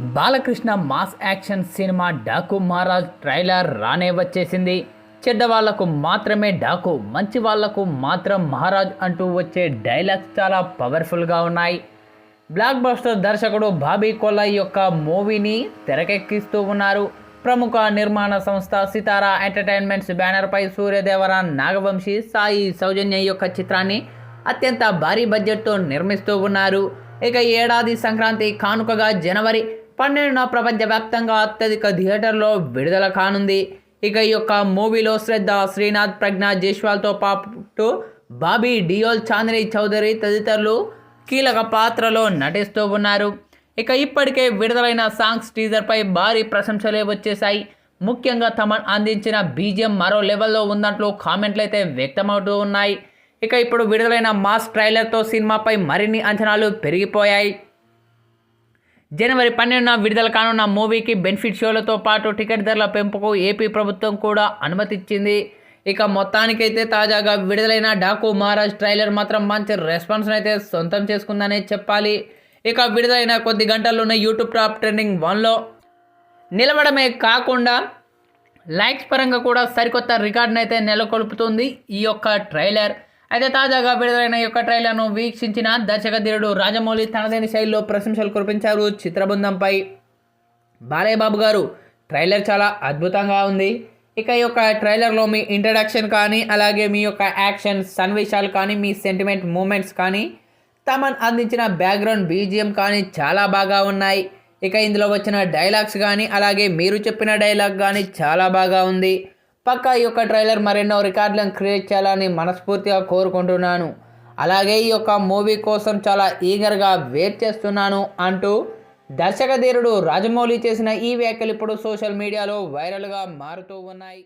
Balakrishna mass action cinema Daaku Maharaj trailer రానే వచ్చేసింది. చెడ్డవాళ్ళకు మాత్రమే డాకు మంచి వాళ్ళకు మాత్రం మహారాజ్ అంటూ వచ్చే డైలాగ్స్ చాలా పవర్ఫుల్గా ఉన్నాయి. బ్లాక్ బస్టర్ దర్శకుడు బాబీ కొల్లాయ్ యొక్క మూవీని తెరకెక్కిస్తూ ఉన్నారు. ప్రముఖ నిర్మాణ సంస్థ సితారా ఎంటర్టైన్మెంట్స్ బ్యానర్పై సూర్యదేవర నాగవంశీ సాయి సౌజన్య యొక్క చిత్రాన్ని అత్యంత భారీ బడ్జెట్తో నిర్మిస్తూ ఉన్నారు. ఇక ఏడాది సంక్రాంతి కానుకగా జనవరి పన్నెండున ప్రపంచవ్యాప్తంగా అత్యధిక థియేటర్లో విడుదల కానుంది. ఇక ఈ యొక్క మూవీలో శ్రద్ధ శ్రీనాథ్ ప్రజ్ఞ జైస్వాల్తో పాటు బాబీ డియోల్ చాందిని చౌదరి తదితరులు కీలక పాత్రలో నటిస్తూ ఉన్నారు. ఇక ఇప్పటికే విడుదలైన సాంగ్స్ టీజర్పై భారీ ప్రశంసలే వచ్చేశాయి. ముఖ్యంగా తమన్ అందించిన బీజిఎం మరో లెవెల్లో ఉందంటూ కామెంట్లు అయితే వ్యక్తమవుతూ ఉన్నాయి. ఇక ఇప్పుడు విడుదలైన మాస్ ట్రైలర్తో సినిమాపై మరిన్ని అంచనాలు పెరిగిపోయాయి. జనవరి పన్నెండున విడుదల కానున్న మూవీకి బెనిఫిట్ షోలతో పాటు టికెట్ ధరల పెంపుకు ఏపీ ప్రభుత్వం కూడా అనుమతిచ్చింది. ఇక మొత్తానికైతే తాజాగా విడుదలైన డాకు మహారాజ్ ట్రైలర్ మాత్రం మంచి రెస్పాన్స్ అయితే సొంతం చేసుకుందనే చెప్పాలి. ఇక విడుదలైన కొద్ది గంటల్లోనే యూట్యూబ్ టాప్ ట్రెండింగ్ వన్లో నిలవడమే కాకుండా లైక్స్ పరంగా కూడా సరికొత్త రికార్డునైతే అయితే నెలకొల్పుతుంది ఈ యొక్క ట్రైలర్. అయితే తాజాగా విడుదలైన యొక్క ట్రైలర్ను వీక్షించిన దర్శకధీరుడు రాజమౌళి తనదైన శైలిలో ప్రశంసలు కురిపించారు చిత్రబృందంపై. బాలయ్యబాబు గారు ట్రైలర్ చాలా అద్భుతంగా ఉంది. ఇక ఈ యొక్క ట్రైలర్లో మీ ఇంట్రడక్షన్ కానీ అలాగే మీ యొక్క యాక్షన్ సన్నివేశాలు కానీ మీ సెంటిమెంట్ మూమెంట్స్ కానీ తమన్ అందించిన బ్యాక్గ్రౌండ్ బీజిఎం కానీ చాలా బాగా ఉన్నాయి. ఇక ఇందులో వచ్చిన డైలాగ్స్ కానీ అలాగే మీరు చెప్పిన డైలాగ్ కానీ చాలా బాగా ఉంది. పక్కా ఈ యొక్క ట్రైలర్ మరెన్నో రికార్డులను క్రియేట్ చేయాలని మనస్ఫూర్తిగా కోరుకుంటున్నాను. అలాగే ఈ యొక్క మూవీ కోసం చాలా ఈగర్గా వెయిట్ చేస్తున్నాను అంటూ దర్శకధీరుడు రాజమౌళి చేసిన ఈ వ్యాఖ్యలు ఇప్పుడు సోషల్ మీడియాలో వైరల్గా మారుతూ ఉన్నాయి.